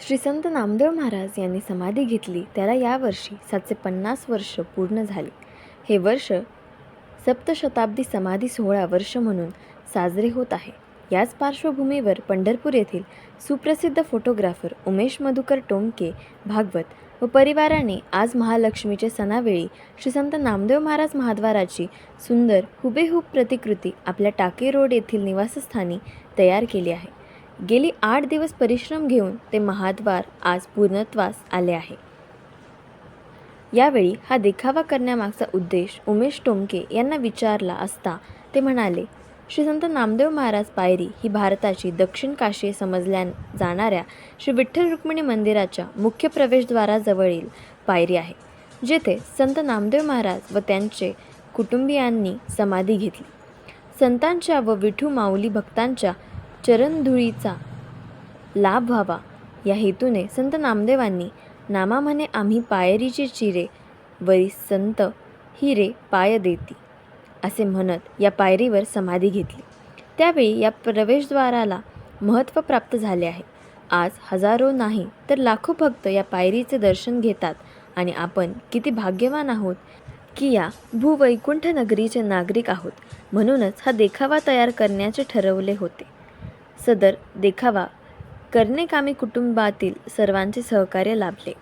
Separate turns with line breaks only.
श्री संत नामदेव महाराज यांनी समाधी घेतली. त्याला यावर्षी सातशे पन्नास वर्ष पूर्ण झाली. हे वर्ष सप्तशताब्दी समाधी सोहळा वर्ष म्हणून साजरे होत आहे. याच पार्श्वभूमीवर पंढरपूर येथील सुप्रसिद्ध फोटोग्राफर उमेश मधुकर टोमके भागवत व परिवाराने आज महालक्ष्मीचे सणावेळी श्री संत नामदेव महाराज महाद्वाराची सुंदर हुबेहूब प्रतिकृती आपल्या टाके रोड येथील निवासस्थानी तयार केली आहे. गेली आठ दिवस परिश्रम घेऊन ते महाद्वार आज पूर्णत्वास आले आहे. यावेळी हा देखावा करण्यामागचा उद्देश उमेश टोमके यांना विचारला असता ते म्हणाले श्री संत नामदेव महाराज पायरी ही भारताची दक्षिण काशी समजल्या जाणाऱ्या श्री विठ्ठल रुक्मिणी मंदिराच्या मुख्य प्रवेशद्वाराजवळील पायरी आहे जेथे संत नामदेव महाराज व त्यांचे कुटुंबियांनी समाधी घेतली. संतांच्या व विठू माऊली भक्तांच्या चरणधुळीचा लाभ व्हावा. या हेतूने संत नामदेवांनी नामामने आम्ही पायरीचे चिरे वरी संत हिरे पाय देती असे म्हणत या पायरीवर समाधी घेतली. त्यावेळी या प्रवेशद्वाराला महत्त्व प्राप्त झाले आहे. आज हजारो नाही तर लाखो भक्त या पायरीचे दर्शन घेतात आणि आपण किती भाग्यवान आहोत की या भूवैकुंठ नगरीचे नागरिक आहोत. म्हणूनच हा देखावा तयार करण्याचे ठरवले होते. सदर देखावा. करणे कामी कुटुंबातील सर्वांचे सहकार्य लाभले.